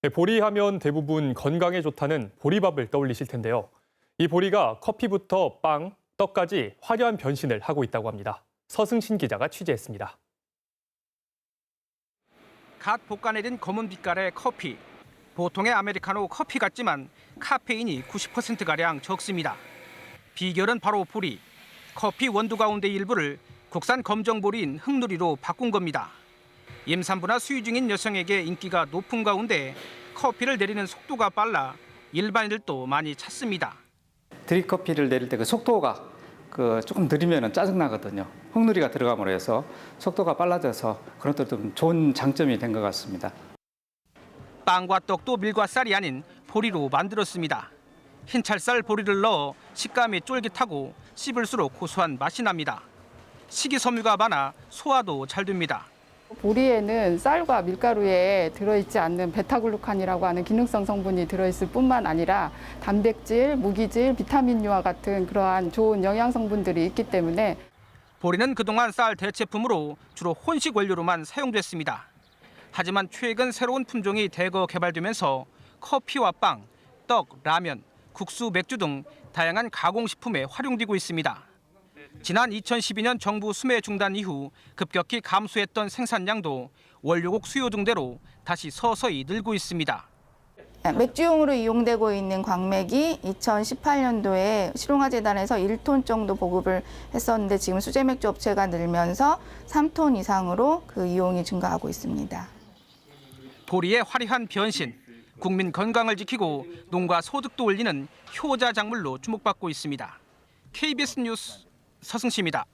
네, 보리 하면 대부분 건강에 좋다는 보리밥을 떠올리실 텐데요. 이 보리가 커피부터 빵, 떡까지 화려한 변신을 하고 있다고 합니다. 서승신 기자가 취재했습니다. 갓 볶아내린 검은 빛깔의 커피. 보통의 아메리카노 커피 같지만 카페인이 90%가량 적습니다. 비결은 바로 보리. 커피 원두 가운데 일부를 국산 검정 보리인 흑누리로 바꾼 겁니다. 임산부나 수유 중인 여성에게 인기가 높은 가운데 커피를 내리는 속도가 빨라 일반인들도 많이 찾습니다. 드립커피를 내릴 때 그 속도가 그 조금 느리면 짜증 나거든요. 흙누리가 들어감으로 해서 속도가 빨라져서 그런 것도 좀 좋은 장점이 된 것 같습니다. 빵과 떡도 밀과 쌀이 아닌 보리로 만들었습니다. 흰찰쌀 보리를 넣어 식감이 쫄깃하고 씹을수록 고소한 맛이 납니다. 식이섬유가 많아 소화도 잘 됩니다. 보리에는 쌀과 밀가루에 들어있지 않는 베타글루칸이라고 하는 기능성 성분이 들어있을 뿐만 아니라 단백질, 무기질, 비타민류와 같은 그러한 좋은 영양 성분들이 있기 때문에 보리는 그동안 쌀 대체품으로 주로 혼식 원료로만 사용됐습니다. 하지만 최근 새로운 품종이 대거 개발되면서 커피와 빵, 떡, 라면, 국수, 맥주 등 다양한 가공식품에 활용되고 있습니다. 지난 2012년 정부 수매 중단 이후 급격히 감소했던 생산량도 원료국 수요 등대로 다시 서서히 늘고 있습니다. 맥주용으로 이용되고 있는 광맥이 2018년도에 실용화재단에서 1톤 정도 보급을 했었는데 지금 수제 맥주 업체가 늘면서 3톤 이상으로 그 이용이 증가하고 있습니다. 보리의 화려한 변신, 국민 건강을 지키고 농가 소득도 올리는 효자 작물로 주목받고 있습니다. KBS 뉴스 서승시입니다.